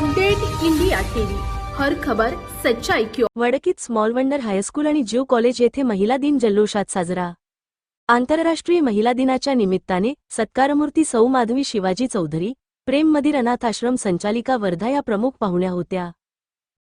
Update India TV. हर खबर सच्चाई क्यों वडकीत स्मॉल वंडर हायस्कूल आणि ज्यू कॉलेज येथे महिला दिन जल्लोषात साजरा. आंतरराष्ट्रीय महिला दिनाच्या निमित्ताने सत्कारमूर्ती सौ माधवी शिवाजी चौधरी प्रेम मंदिर अनाथाश्रम संचालिका वर्धा या प्रमुख पाहुण्या होत्या.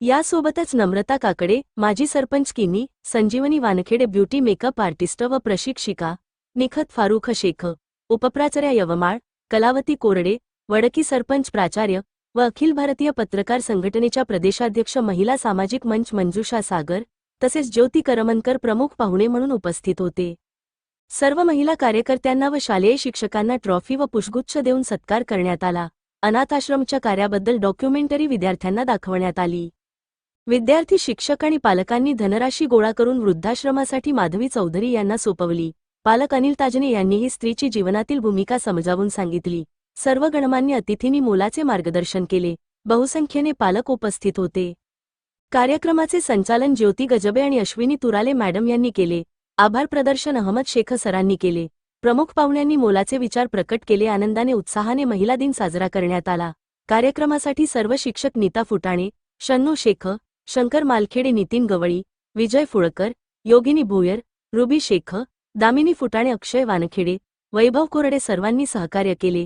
यासोबतच नम्रता काकडे माजी sarpanch Kini Sanjivani Wankhede beauty makeup artist व प्रशिक्षिका निखत फारुख शेख उपप्राचार्या यवमाळ कलावती कोरडे वडकी सरपंच प्राचार्य व अखिल भारतीय पत्रकार संघटनेच्या प्रदेशाध्यक्ष महिला सामाजिक मंच मंजुषा सागर तसेच ज्योती करमनकर प्रमुख पाहुणे म्हणून उपस्थित होते. सर्व महिला कार्यकर्त्यांना व शालेय शिक्षकांना ट्रॉफी व पुष्गुच्छ देऊन सत्कार करण्यात आला. अनाथाश्रमच्या कार्याबद्दल डॉक्युमेंटरी विद्यार्थ्यांना दाखवण्यात आली. विद्यार्थी शिक्षक आणि पालकांनी धनराशी गोळा करून वृद्धाश्रमासाठी माधवी चौधरी यांना सोपवली. पालक अनिल ताजने यांनीही स्त्रीची जीवनातील भूमिका समजावून सांगितली. सर्व गणमान्य अतिथींनी मोलाचे मार्गदर्शन केले. बहुसंख्येने पालक उपस्थित होते. कार्यक्रमाचे संचालन ज्योती गजबे आणि अश्विनी तुराले मॅडम यांनी केले. आभार प्रदर्शन अहमद शेख सरांनी केले. प्रमुख पाहुण्यांनी मोलाचे विचार प्रकट केले. आनंदाने उत्साहाने महिला दिन साजरा करण्यात आला. कार्यक्रमासाठी सर्व शिक्षक नीता फुटाणे शन्नू शेख शंकर मालखेडे नितीन गवळी विजय फुळकर योगिनी भोयर रुबी शेख दामिनी फुटाणे अक्षय वानखेडे वैभव कोरडे सर्वांनी सहकार्य केले.